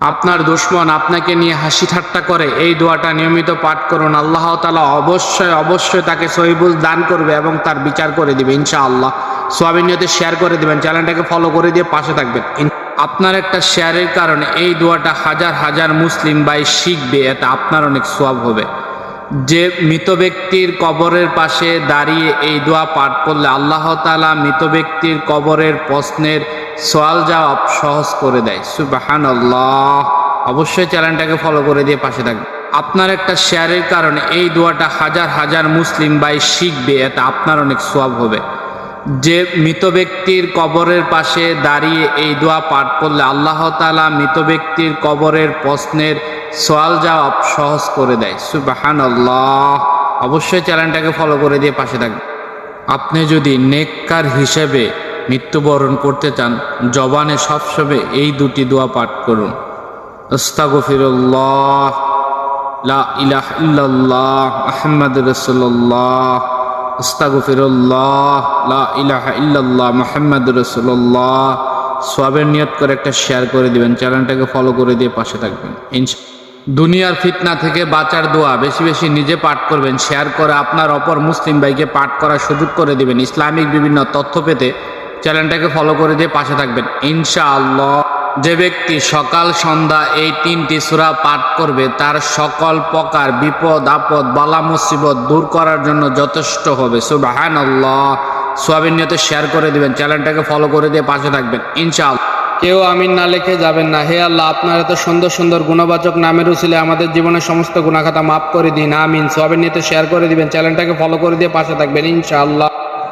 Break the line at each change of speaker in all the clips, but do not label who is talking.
আপনার দুশ্মন আপনাকে নিয়ে হাসি ঠাট্টা করে। এই দোয়াটা নিয়মিত পাঠ করুন। আল্লাহ তালা অবশ্যই অবশ্যই তাকে সহিবুল দান করবে এবং তার বিচার করে দিবে, ইনশাআল্লাহ। সোয়াবিন নিয়তে শেয়ার করে দিবেন। চ্যানেলটাকে ফলো করে দিয়ে পাশে থাকবেন। আপনার একটা শেয়ারের কারণে এই দোয়াটা হাজার হাজার মুসলিম ভাই শিখবে এটা আপনার অনেক সোয়াব হবে। যে মৃত ব্যক্তির কবরের পাশে দাঁড়িয়ে এই দোয়া পাঠ করলে আল্লাহ তালা মৃত ব্যক্তির কবরের প্রশ্নের সোয়াল জবাব সহজ করে দেয়। সুবাহান অবশ্যই চ্যানেলটাকে ফলো করে দিয়ে পাশে থাকবে। আপনার একটা শেয়ারের কারণে এই দোয়াটা হাজার হাজার মুসলিম ভাই শিখবে, এটা আপনার অনেক সোয়াব হবে। যে মৃত ব্যক্তির কবরের পাশে দাঁড়িয়ে এই দোয়া পাঠ করলে আল্লাহ তালা মৃত ব্যক্তির কবরের প্রশ্নের সোয়াল জবাব সহজ করে দেয়। সুবাহান অবশ্যই চ্যানেলটাকে ফলো করে দিয়ে পাশে থাকবে। আপনি যদি নেককার হিসেবে মৃত্যুবরণ করতে চান, জবানে সবসময় এই দুটি দোয়া পাঠ করুন। আস্তাগফিরুল্লাহ, লা ইলাহ ইল্লাল্লাহ আহমদ রসুল্লাহ আস্তাগফিরুল্লাহ, লা ইলাহা ইল্লাল্লাহ, মুহাম্মদ রাসূলুল্লাহ। সওয়াবের নিয়ত করে একটা শেয়ার করে দিবেন, চ্যানেলটাকে ফলো করে দিয়ে পাশে থাকবেন। ইনশা দুনিয়ার ফিতনা থেকে বাঁচার দোয়া, বেশি বেশি নিজে পাঠ করবেন, শেয়ার করে আপনার অপর মুসলিম ভাইকে পাঠ করার সুযোগ করে দিবেন। ইসলামিক বিভিন্ন তথ্য পেতে চ্যানেলটাকে ফলো করে দিয়ে পাশে থাকবেন। ইনশাআল্লাহ, যে ব্যক্তি সকাল, সন্ধ্যা এই তিনটি সূরা পাঠ করবে, তার সকল প্রকার বিপদ, আপদ, বালা, মুসিবত দূর করার জন্য যথেষ্ট হবে। সুবাহান আল্লাহ সোয়াবিন নিয়তে শেয়ার করে দিবেন, চ্যানেলটাকে ফলো করে দিয়ে পাশে থাকবেন। ইনশাআল্লাহ। কেউ আমিন না লিখে যাবেন না। হে আল্লাহ, আপনার এত সুন্দর সুন্দর গুণবাচক নামের উচিলে আমাদের জীবনের সমস্ত গুণাখাতা মাফ করে দিন। আমিন। সোয়াবিন নিয়তে শেয়ার করে দিবেন, চ্যানেলটাকে ফলো করে দিয়ে পাশে থাকবেন। ইনশাআল্লাহ।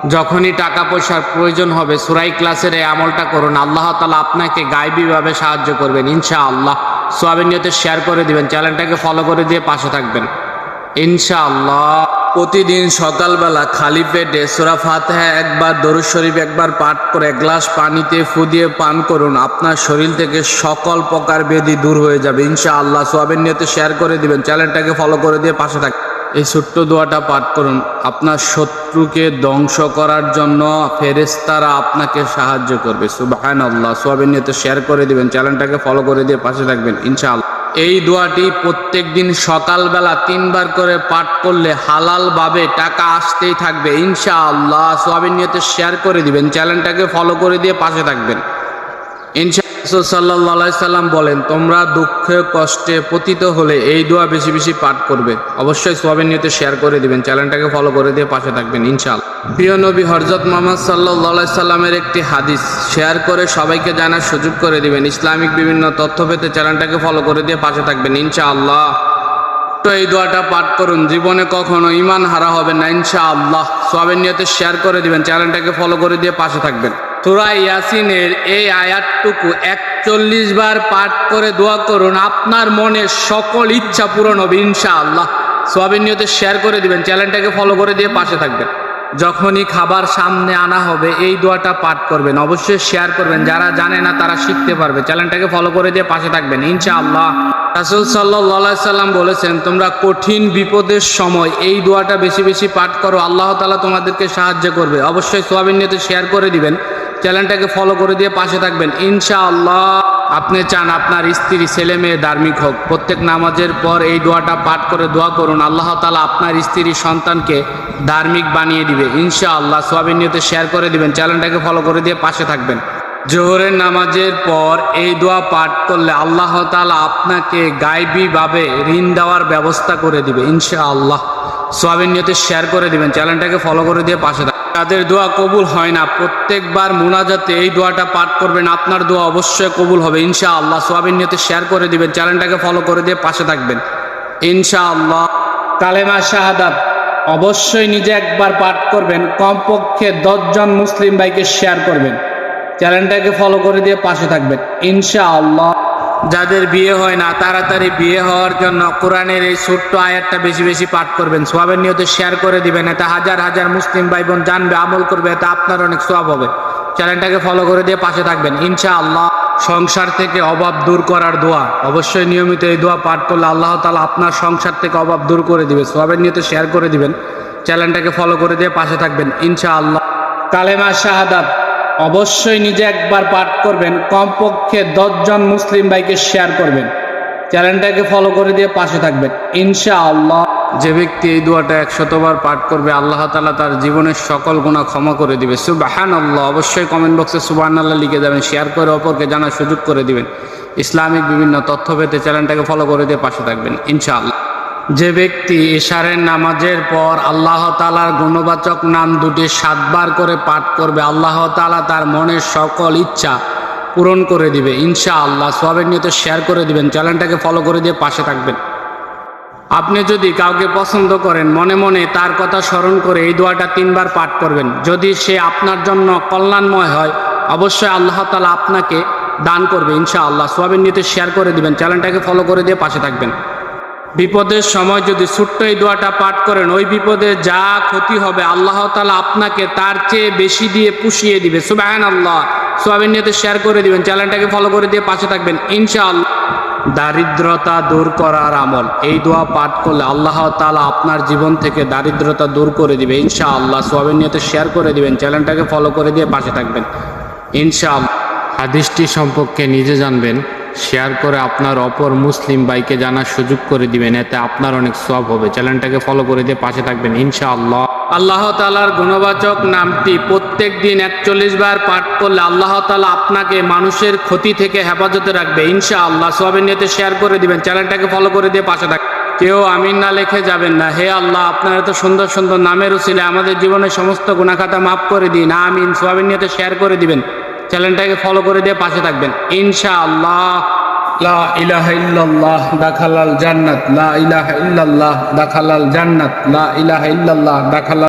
যখনই টাকা পয়সার প্রয়োজন হবে, সুরাই ক্লাসের এই আমলটা করুন। আল্লাহ তালা আপনাকে গাইবীভাবে সাহায্য করবেন, ইনশাআল্লাহ। সোয়াবিন নিয়তে শেয়ার করে দিবেন, চ্যানেলটাকে ফলো করে দিয়ে পাশে থাকবেন। ইনশাআল্লাহ। প্রতিদিন সকালবেলা খালি পেটে সুরা ফাতেহা একবার, দরুদ শরীফ একবার পাঠ করে এক গ্লাস পানিতে ফু দিয়ে পান করুন। আপনার শরীর থেকে সকল প্রকার বেদি দূর হয়ে যাবে, ইনশাআল্লাহ। সোয়াবিন নিয়তে শেয়ার করে দিবেন, চ্যানেলটাকে ফলো করে দিয়ে পাশে থাকবেন। এই ছোট্ট দোয়াটা পাঠ করুন। আপনার শত্রুকে ধ্বংস করার জন্য ফেরেস্তারা আপনাকে সাহায্য করবে। সুবাহান আল্লাহ সোয়াবিন নিয়তে শেয়ার করে দিবেন চ্যানেলটাকে ফলো করে দিয়ে পাশে থাকবেন, ইনশাআল্লাহ। এই দোয়াটি প্রত্যেক দিন সকালবেলা তিনবার করে পাঠ করলে হালালভাবে টাকা আসতেই থাকবে, ইনশাআল্লাহ। সোয়াবিন নিয়তে শেয়ার করে দিবেন চ্যানেলটাকে ফলো করে দিয়ে পাশে থাকবেন ইনশাআল্লাহ সাল্লাহ সাল্লাম বলেন, তোমরা দুঃখে, কষ্টে পতিত হলে এই দোয়া বেশি বেশি পাঠ করবে। অবশ্যই সোয়াবিন নিয়তে শেয়ার করে দিবেন, চ্যানেলটাকে ফলো করে দিয়ে পাশে থাকবেন ইনশাল প্রিয় নবী হরজত মোহাম্মদ সাল্লাহ সাল্লামের একটি হাদিস শেয়ার করে সবাইকে জানার সুযোগ করে দিবেন। ইসলামিক বিভিন্ন তথ্য পেতে চ্যানেলটাকে ফলো করে দিয়ে পাশে থাকবেন, ইনশাআল্লাহ। তো এই দোয়াটা পাঠ করুন, জীবনে কখনো ইমান হারা হবে না, ইনশাআল্লাহ। সোয়াবিন নিয়তে শেয়ার করে দিবেন, চ্যানেলটাকে ফলো করে দিয়ে পাশে থাকবেন। সুরা ইয়াসিনের এই আয়াতটুকু একচল্লিশ বার পাঠ করে দোয়া করুন। আপনার মনের সকল ইচ্ছা পূরণ হবে, ইনশাআল্লাহ। সোয়াবিন নিয়তে শেয়ার করে দিবেন চ্যানেলটাকে ফলো করে দিয়ে পাশে থাকবেন। যখনই খাবার সামনে আনা হবে, এই দোয়াটা পাঠ করবেন। অবশ্যই শেয়ার করবেন। যারা জানে না, তারা শিখতে পারবে। চ্যানেলটাকে ফলো করে দিয়ে পাশে থাকবেন, ইনশাআল্লাহ। রাসুল সাল্লাহ সাল্লাম বলেছেন, তোমরা কঠিন বিপদের সময় এই দোয়াটা বেশি বেশি পাঠ করো, আল্লাহ তালা তোমাদেরকে সাহায্য করবে। অবশ্যই সোয়াবিন নিয়তে শেয়ার করে দিবেন, চ্যানেলটাকে ফলো করে দিয়ে পাশে থাকবেন। ইনশাআল্লাহ আপনি চান আপনার স্ত্রী, ছেলে মেয়ে ধার্মিক হোক, প্রত্যেক নামাজের পর এই দোয়াটা পাঠ করে দোয়া করুন, আল্লাহ তালা আপনার স্ত্রী সন্তানকে ধার্মিক বানিয়ে দিবে। ইনশাআল্লাহ সোয়াবিন নিয়তে শেয়ার করে দিবেন, চ্যানেলটাকে ফলো করে দিয়ে পাশে থাকবেন। জোহরের নামাজের পর এই দোয়া পাঠ করলে আল্লাহ তালা আপনাকে গাইবীভাবে ঋণ দেওয়ার ব্যবস্থা করে দিবে, ইনশাআল্লাহ। সোয়াবিন নিয়তে শেয়ার করে দিবেন, চ্যানেলটাকে ফলো করে দিয়ে পাশে থাকবেন তাদের দোয়া কবুল হয় না, প্রত্যেকবার মোনাজাতে এই দোয়াটা পাঠ করবেন, আপনার দোয়া অবশ্যই কবুল হবে, ইনশাআল্লাহ। সোয়াবিন নিয়তে শেয়ার করে দিবেন, চ্যানেলটাকে ফলো করে দিয়ে পাশে থাকবেন, ইনশাআল্লাহ। কালেমা শাহাদাত অবশ্যই নিজে একবার পাঠ করবেন, কমপক্ষে দশজন মুসলিম ভাইকে শেয়ার করবেন। চ্যানেলটাকে ফলো করে দিয়ে পাশে থাকবেন। ইনশাআল্লাহ। যাদের বিয়ে হয় না, তাড়াতাড়ি বিয়ে হওয়ার জন্য কোরআনের এই ছোট্ট আয়াতটা বেশি বেশি পাঠ করবেন। সোয়াবের নিয়তে শেয়ার করে দিবেন এটা হাজার হাজার মুসলিম ভাই বোন জানবে, আমল করবে এটা আপনার অনেক সোয়াব হবে। চ্যানেলটাকে ফলো করে দিয়ে পাশে থাকবেন, ইনশাআল্লাহ। সংসার থেকে অভাব দূর করার দোয়া। অবশ্যই নিয়মিত এই দোয়া পাঠ করলে আল্লাহ তালা আপনার সংসার থেকে অভাব দূর করে দিবে। সোয়াবের নিয়তে শেয়ার করে দিবেন। চ্যানেলটাকে ফলো করে দিয়ে পাশে থাকবেন, ইনশাআল্লাহ। কালেমা শাহাদাত।
অবশ্যই নিজে একবার পাঠ করবেন, কমপক্ষে দশজন মুসলিম ভাইকে শেয়ার করবেন। চ্যানেলটাকে ফলো করে দিয়ে পাশে থাকবেন। ইনশাআল্লাহ।
যে ব্যক্তি এই দোয়াটা একশতবার পাঠ করবে, আল্লাহ তালা তার জীবনের সকল গুণা ক্ষমা করে দিবে। সুবাহান আল্লাহ অবশ্যই কমেন্ট বক্সে সুবাহান আল্লাহ লিখে যাবেন শেয়ার করে অপরকে জানার সুযোগ করে দিবেন। ইসলামিক বিভিন্ন তথ্য পেতে চ্যানেলটাকে ফলো করে দিয়ে পাশে থাকবেন, ইনশাআল্লাহ। যে ব্যক্তি ইশারের নামাজের পর আল্লাহ তালার গুণবাচক নাম দুটি সাতবার করে পাঠ করবে, আল্লাহ তালা তার মনের সকল ইচ্ছা পূরণ করে দিবে। ইনশা আল্লাহ সবের নিয়ত শেয়ার করে দিবেন, চ্যানেলটাকে ফলো করে দিয়ে পাশে থাকবেন। আপনি যদি কাউকে পছন্দ করেন, মনে মনে তার কথা স্মরণ করে এই দোয়াটা তিনবার পাঠ করবেন। যদি সে আপনার জন্য কল্যাণময় হয়, অবশ্যই আল্লাহ তালা আপনাকে দান করবে ইনশা আল্লাহ সোয়াবিন নিতে শেয়ার করে দিবেন, চ্যানেলটাকে ফলো করে দিয়ে পাশে থাকবেন। বিপদের সময় যদি ছোট্ট এই দোয়াটা পাঠ করেন, ওই বিপদে যা ক্ষতি হবে আল্লাহ তালা আপনাকে তার চেয়ে বেশি দিয়ে পুষিয়ে দিবে। সুবাহান আল্লাহ সোয়াবিন নিতে শেয়ার করে দিবেন চ্যানেলটাকে ফলো করে দিয়ে পাশে থাকবেন, ইনশাআল্লাহ। দারিদ্রতা দূর করার আমল। এই দোয়া পাঠ করলে আল্লাহ তালা আপনার জীবন থেকে দারিদ্রতা দূর করে দিবে ইনশা আল্লাহ সোয়াবিন নিয়তে শেয়ার করে দিবেন চ্যানেলটাকে ফলো করে দিয়ে পাশে থাকবেন, ইনশাআল্লাহ। হাদিসটি সম্পর্কে নিজে জানবেন শেয়ার করে আপনার অপর মুসলিম ভাইকে জানার সুযোগ করে দিবেন, এতে আপনার অনেক সব হবে। চ্যানেলটাকে ফলো করে দিয়ে পাশে থাকবেন, ইনশাআল্লাহ। আল্লাহ তালার গুণবাচক নামটি প্রত্যেক দিন একচল্লিশ বার পাঠ করলে আল্লাহ তালা আপনাকে মানুষের ক্ষতি থেকে হেফাজতে রাখবে ইনশা আল্লাহ সোয়াবের নিয়তে শেয়ার করে দিবেন, চ্যানেলটাকে ফলো করে দিয়ে পাশে থাকবেন কেউ আমিন না লিখে যাবেন না। হে আল্লাহ, আপনার এত সুন্দর সুন্দর নামের উচিলে আমাদের জীবনের সমস্ত গুণাখাতা মাফ করে দিন, আমিন। সোয়াবিন নিয়তে শেয়ার করে দিবেন। চ্যানেলটাকে ফলো করে দিয়ে পাশে থাকবেন। ইনশা আল্লাহ লা ইলাহা ইল্লাল্লাহ, দাখালাল জান্নাত। লা ইলাহা ইল্লাল্লাহ, দাখালাল জান্নাত। লা ইলাহা ইল্লাল্লাহ, দাখালাল